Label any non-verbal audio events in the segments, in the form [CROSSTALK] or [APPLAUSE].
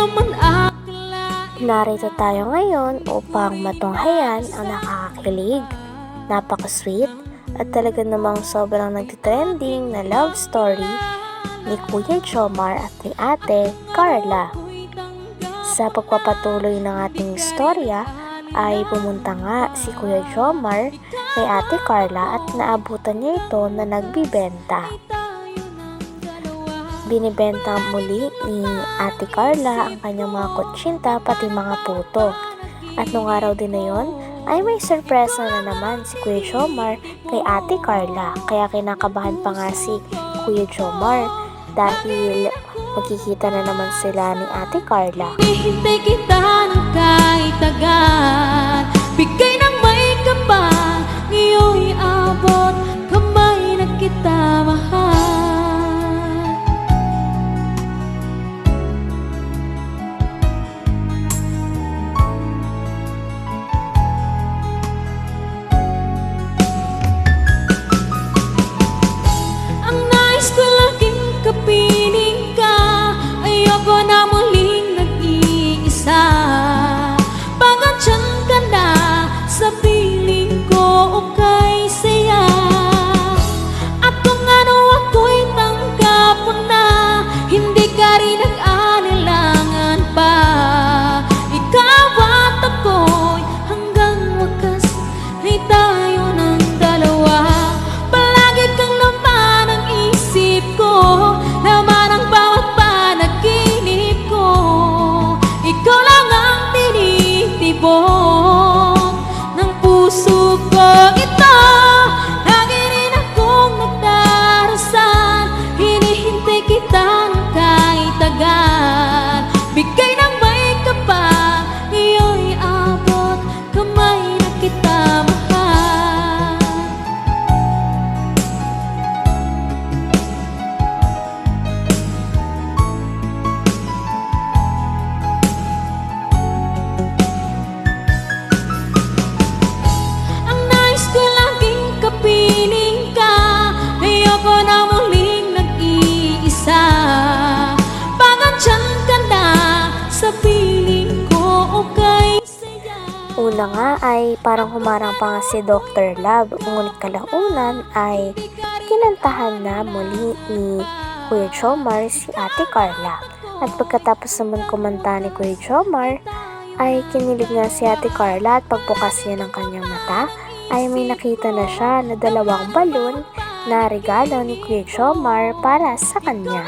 naman Narito tayo ngayon upang matunghayan ang nakakakilig, napaka-sweet, at talaga namang sobrang nagtitrending na love story ni Kuya Jomar at ni Ate Carla. Sa pagpapatuloy ng ating istorya ay pumunta nga si Kuya Jomar kay Ate Carla at naabutan niya ito na nagbibenta. Binibenta muli ni Ate Carla ang kanyang mga kutsinta pati mga puto. At nung araw din na yon, ay may sorpresa na naman si Kuya Jomar kay Ate Carla. Kaya kinakabahan pa nga si Kuya Jomar dahil magkikita na naman sila ni Ate Carla. Hihintay kita ng kahit agad Bigay ng may kapal Ngayon'y abot Kamay na kita mahal Una nga ay parang humarang pa nga si Dr. Love, ngunit kalaunan ay kinantahan na muli ni Kuya Jomar si Ate Carla. At pagkatapos naman kumanta ni Kuya Jomar, ay kinilig nga si Ate Carla at pagbukas niya ng kanyang mata, ay may nakita na siya na dalawang balon na regalo ni Kuya Jomar para sa kanya.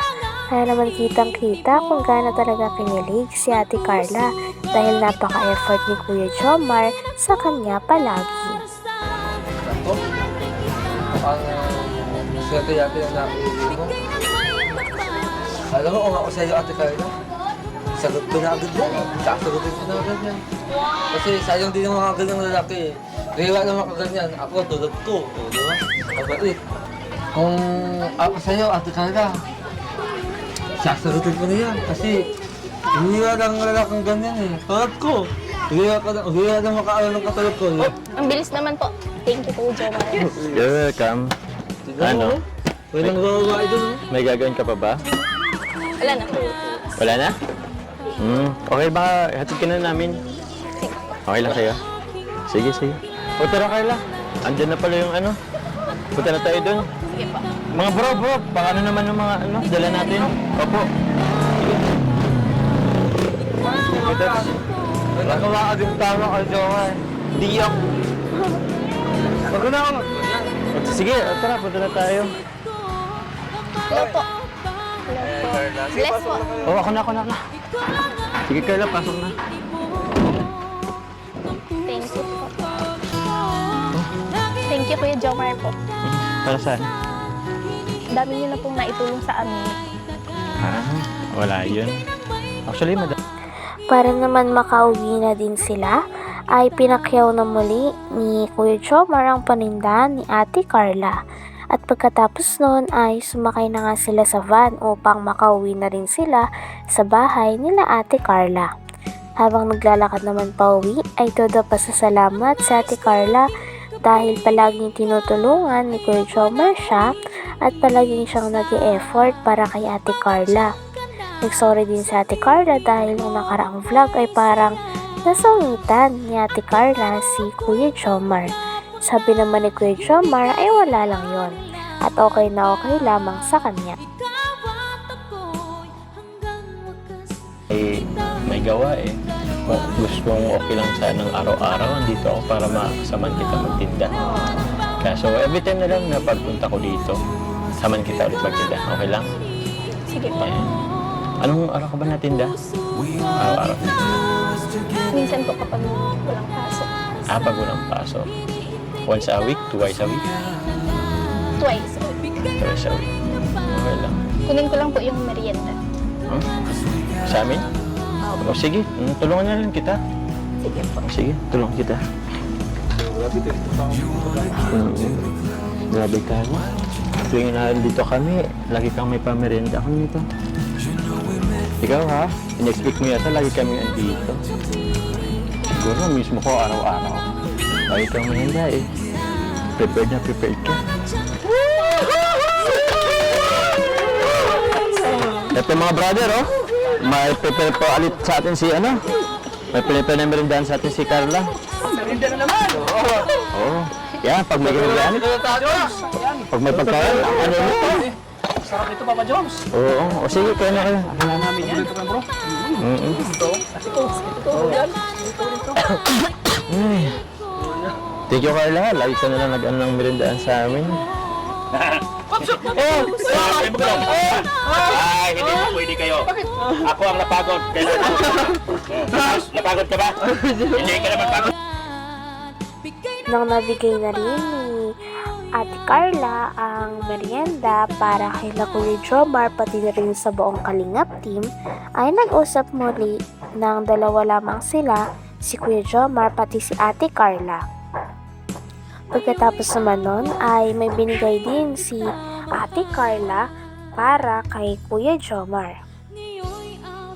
Kaya naman kitang kita kung gaano talaga kinilig si Ate Carla dahil napaka-effort ni Kuya Jomar sa kanya palagi. Ako? Uh, swerte yata yung nakikita mo. Alam mo, kung ako sa iyo, Ate Carla, sagot ko na agad yan. Sasagutin ko na agad yan. Kasi sayang din yung mga ganyang lalaki. Rewa naman kaganyan. Ako, tulad ko. O, di ba? Kung ako sa iyo, Ate Carla, sasagutin ko na yan. Kasi hindi lang lalaking ganyan eh. Tulad ko. Rewa ka na, rewa na makaalam ng katulad ko. eh. Ang bilis naman po. Thank you po, Jomar. You're welcome. Tignan mo, Ano? oh. Walang babae doon, oh. May gagawin ka pa ba? Wala na. Wala na? Hmm. Okay ba? Hatid ka na namin. Okay lang sa'yo? Sige, sige. O tara Carla. Andyan na pala yung ano. Punta na tayo dun. Sige po. Mga bro, bro. Baka ano naman yung mga ano, dala natin. Opo. Dad. Nagawa ka din tama kay Jowa. Di ako. Wag na ako. Sige, tara. Punta na tayo. Hello po. Bless po. Oh, ako na, ako na, ako na. Sige, Carla. Pasok na. Thank you po. Thank you, Kuya Jomar po. Para saan? Dami niyo na pong naitulong sa amin. Ah, wala yun. Actually, madam. Para naman makauwi na din sila, ay pinakyaw na muli ni Kuya Jomar ang paninda ni Ate Carla. At pagkatapos noon ay sumakay na nga sila sa van upang makauwi na rin sila sa bahay nila Ate Carla. Habang naglalakad naman pa uwi ay todo pasasalamat sa Ate Carla dahil palaging tinutulungan ni Kuya Jomar siya at palaging siyang nag effort para kay Ate Carla. Nagsorry din si Ate Carla dahil nung nakaraang vlog ay parang nasungitan ni Ate Carla si Kuya Jomar. Sabi naman ni Kuya Jomar ay wala lang yon at okay na okay lamang sa kanya. Eh, may gawa eh. Kung gusto mong okay lang sanang araw-araw, andito ako para makasaman kita magtinda. Kaso every time na lang na pagpunta ko dito, saman kita ulit magtinda. Okay lang? Sige po. Ayan. Anong araw ka ba natinda? Araw-araw. Minsan po kapag walang pasok. Ah, pag walang pasok. Once a week, twice a week, Twice. twice a week. Okay lang. Kunin ko lang po yung merienda. Hmm? Sa amin? O sige, mm, tulungan na lang kita. Sige po. Sige, tulungan kita. Mm, Grabe ka. Tuwing na dito kami, lagi kang may pamerienda ako nito. Ikaw ha, in-expect mo yata lagi kami andito. Siguro mismo ko araw-araw. Lagi kang merienda eh. Prepared na prepared ka. Ito mga brother oh, may prepare po ulit sa atin si ano, may prepare na merindahan sa atin si Carla. Merinda na naman! Oo. Oo. Yan, pag may ganyan, pag may pagkain, ano ito? Sarap ito, Papa Jones. Oo, o sige, kaya na kayo. Wala namin yan. Ito bro. Mm-mm. Ito. Ito. Ito. Yan. Ito. Ito. Ay. Thank you, Carla. Lagi ka na lang nag-ano ng merindahan sa amin. Ay, hindi po pwede kayo. Ako ang napagod. Ko. [LAUGHS] Napagod ka ba? Hindi ka naman pagod. Nang nabigay na rin ni Ate Carla ang merienda para kay Kuya Jomar pati na rin sa buong Kalingap team, ay nag-usap muli ng dalawa lamang sila, si Kuya Jomar pati si Ate Carla. Pagkatapos naman nun ay may binigay din si Ate Carla para kay Kuya Jomar.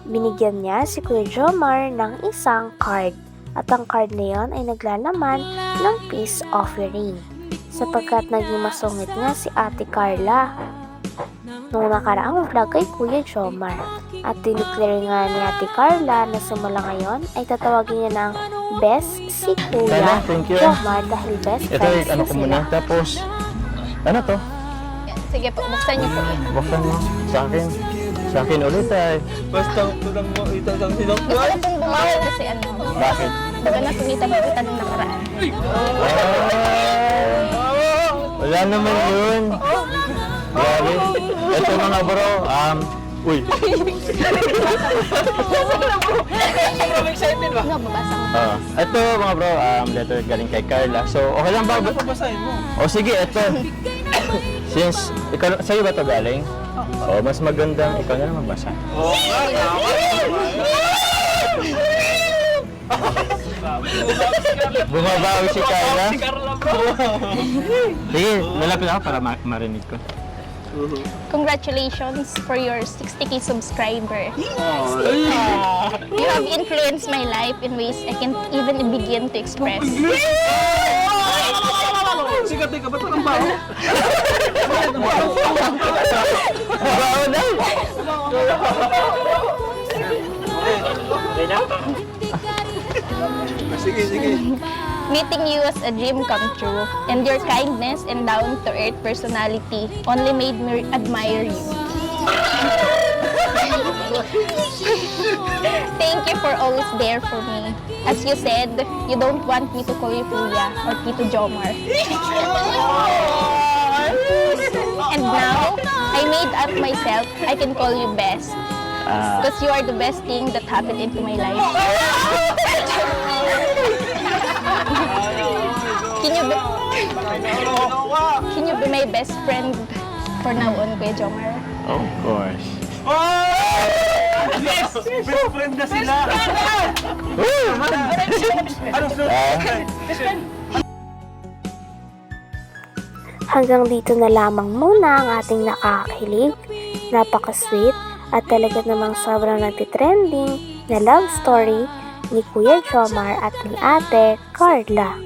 Binigyan niya si Kuya Jomar ng isang card at ang card na yon ay naglalaman ng peace offering sapagkat naging masungit nga si Ate Carla nung nakaraang vlog kay Kuya Jomar. At dineclare nga ni Ate Carla na simula ngayon ay tatawagin niya ng best si Kuya Carla, thank you. Jomar dahil best Ito, friends ano na ko sila. muna. Tapos, ano to? Sige po, buksan niyo po. Buksan mo. Sa akin. Sa akin ulit ay. Basta tulang mo itatang sinok. Gusto ko pong bumawal kasi ano, Bakit? baga nasungitan po kita nung nakaraan. Ah, wala naman yun. Grabe. Ito mga bro, um, uy. Ano, babasa ko. Ah, ito mga bro, um, letter galing kay Carla. So, okay lang ba? Babasahin mo. O sige, ito. Since, ikaw, sa'yo ba ito galing? O, mas magandang ikaw na lang magbasa. Oo nga, tama. [LAUGHS] Bumabawi si Carla. Si Carla bro. [LAUGHS] Sige, lalapit ako para ma- marinig ko. Congratulations for your 60k subscriber. You have influenced my life in ways I can't even begin to express. Sikat ka ba ito ng baho? Bawa na! Sige, sige. Meeting you was a dream come true, and your kindness and down-to-earth personality only made me admire you. Thank you for always there for me. As you said, you don't want me to call you Kuya or Tito Jomar. And now, I made up myself, I can call you best. Ah, Because you are the best thing that happened into my life. Can you be, can you be my best friend for now on, Kuya Jomar? of course. Yes! Best friend na sila. Anong slogan? Ah, Hanggang dito na lamang muna ang ating nakakakilig, napaka-sweet, at talaga namang sobrang nagtitrending na love story ni Kuya Jomar at ni Ate Carla.